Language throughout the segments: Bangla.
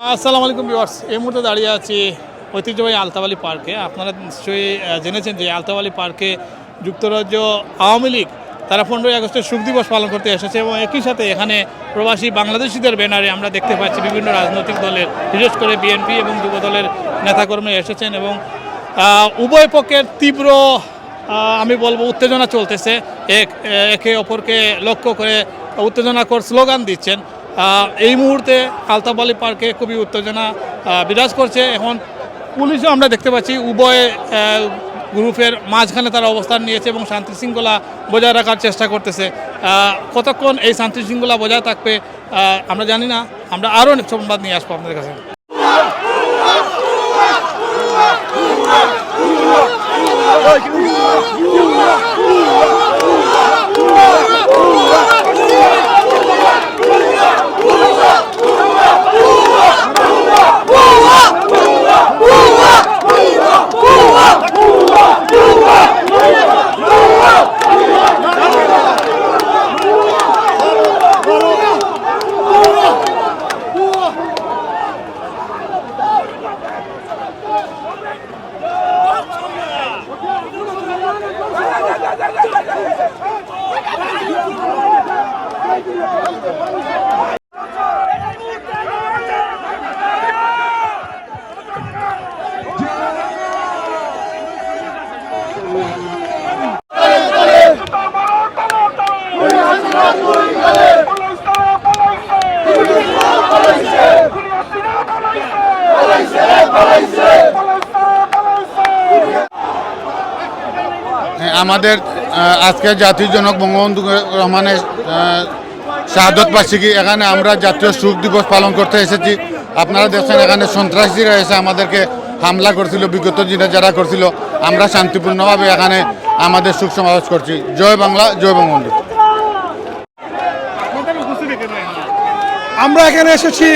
আসসালামু আলাইকুম ভিউয়ার্স, এই মুহূর্তে দাঁড়িয়ে আছি ঐতিহ্যবাহী আলতাবালি পার্কে। আপনারা নিশ্চয়ই জেনেছেন যে আলতাবালি পার্কে যুক্তরাজ্য আওয়ামী লীগ তারা পনেরোই আগস্টের সুখ দিবস পালন করতে এসেছে এবং একই সাথে এখানে প্রবাসী বাংলাদেশিদের ব্যানারে আমরা দেখতে পাচ্ছি বিভিন্ন রাজনৈতিক দলের, বিশেষ করে বিএনপি এবং যুব দলের নেতাকর্মী এসেছেন এবং উভয় পক্ষের তীব্র আমি বলব উত্তেজনা চলতেছে। এক, একে অপরকে লক্ষ্য করে উত্তেজনাকর স্লোগান দিচ্ছেন। এই মুহূর্তে আলতাবালি পার্কে খুবই উত্তেজনা বিরাজ করছে। এখন পুলিশও আমরা দেখতে পাচ্ছি, উভয় গ্রুপের মাঝখানে তারা অবস্থান নিয়েছে এবং শান্তি শৃঙ্খলা বজায় রাখার চেষ্টা করতেছে। কতক্ষণ এই শান্তি শৃঙ্খলা বজায় থাকবে আমরা জানি না। আমরা আরও সংবাদ নিয়ে আসব আপনাদের কাছে। আমাদের আজকে জাতির জনক বঙ্গবন্ধু রহমানের শাহাদত বার্ষিকী, এখানে আমরা জাতীয় শোক দিবস পালন করতে এসেছি। আপনারা দেখছেন এখানে সন্ত্রাসীরা এসে আমাদেরকে হামলা করছিল, বিগত দিনে যারা করছিল, আমরা শান্তিপূর্ণভাবে এখানে আমাদের সুখ সমাবেশ করছি। জয় বাংলা, জয় বঙ্গবন্ধু। আমরা এখানে এসেছি।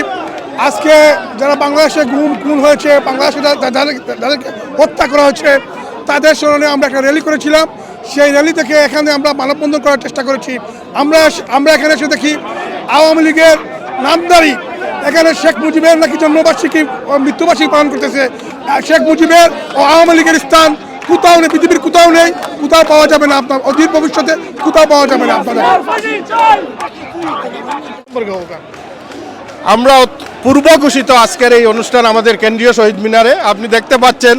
আজকে যারা বাংলাদেশে গুম খুন হয়েছে বাংলাদেশে যাদেরকে হত্যা করা হয়েছে তাদের স্মরণে আমরা একটা র্যালি করেছিলাম। সেই র্যালি থেকে এখানে আমরা মানববন্ধন করার চেষ্টা করেছি। আমরা আমরা এখানে এসে দেখি আওয়ামী লীগের নামদারি। এখানে শেখ মুজিবের নাকি জন্মবার্ষিকী মৃত্যুবার্ষিকী পালন করতেছে। শেখ মুজিবের ও আওয়ামী লীগের স্থান কোথাও নেই পৃথিবীর কোথাও নেই। কোথাও পাওয়া যাবে না আপনার অধীর ভবিষ্যতে কোথাও পাওয়া যাবে না আপনাদের। আমরা পূর্ব ঘোষিত আজকের এই অনুষ্ঠান আমাদের কেন্দ্রীয় শহীদ মিনারে। আপনি দেখতে পাচ্ছেন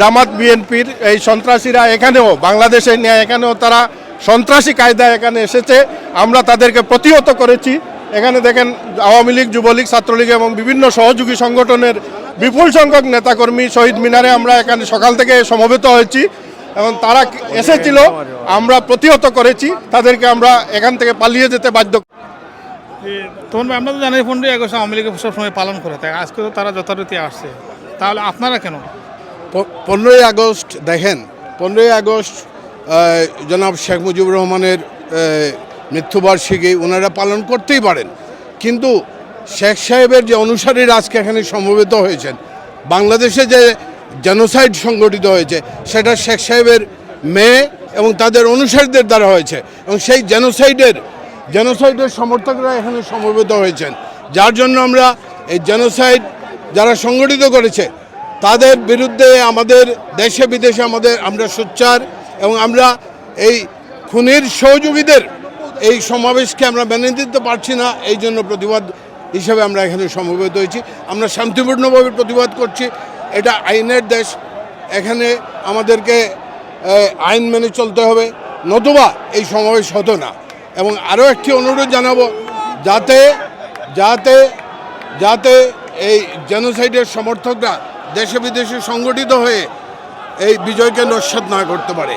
জামাত বিএনপির এই সন্ত্রাসীরা এখানেও, বাংলাদেশে নিয়ে এখানেও তারা সন্ত্রাসী কায়দায় এখানে এসেছে। আমরা তাদেরকে প্রতিহত করেছি। এখানে দেখেন আওয়ামী লীগ, যুবলীগ, ছাত্রলীগ এবং বিভিন্ন সহযোগী সংগঠনের বিপুল সংখ্যক নেতাকর্মী শহীদ মিনারে আমরা এখানে সকাল থেকে সমবেত হয়েছি এবং তারা এসেছিল। আমরা প্রতিহত করেছি। তাদেরকে আমরা এখান থেকে পালিয়ে যেতে বাধ্য তখন আমরা তো জানি পনেরোই আগস্ট আওয়ামী লীগ সবসময় পালন করে থাকে আজকে তো তারা যথারীতি আসছে। তাহলে আপনারা কেন? পনেরোই আগস্ট দেখেন, পনেরোই আগস্ট জনাব শেখ মুজিবুর রহমানের মৃত্যুবার্ষিকী ওনারা পালন করতেই পারেন। কিন্তু শেখ সাহেবের যে অনুসারীরা আজকে এখানে সমবেত হয়েছেন, বাংলাদেশে যে জেনোসাইড সংগঠিত হয়েছে, সেটা শেখ সাহেবের মেয়ে এবং তাদের অনুসারীদের দ্বারা হয়েছে। এবং সেই জেনোসাইডের জেনোসাইডের সমর্থকরা এখানে সমবেত হয়েছেন। যার জন্য আমরা এই জেনোসাইড যারা সংগঠিত করেছে, তাদের বিরুদ্ধে আমাদের দেশে বিদেশে আমাদের আমরা সোচ্চার এবং আমরা এই খুনের সহযোগীদের এই সমাবেশকে আমরা মেনে দিতে পারছি না, এই জন্য প্রতিবাদ হিসেবে আমরা এখানে সমবেত হয়েছি। আমরা শান্তিপূর্ণভাবে প্রতিবাদ করছি। এটা আইনের দেশ। এখানে আমাদেরকে আইন মেনে চলতে হবে। নতুবা এই সমাবেশ হতো না। এবং আরও একটি অনুরোধ জানাব, যাতে যাতে যাতে এই জেনোসাইডের সমর্থকরা দেশে বিদেশে সংগঠিত হয়ে এই বিজয়কে নস্বাত না করতে পারে।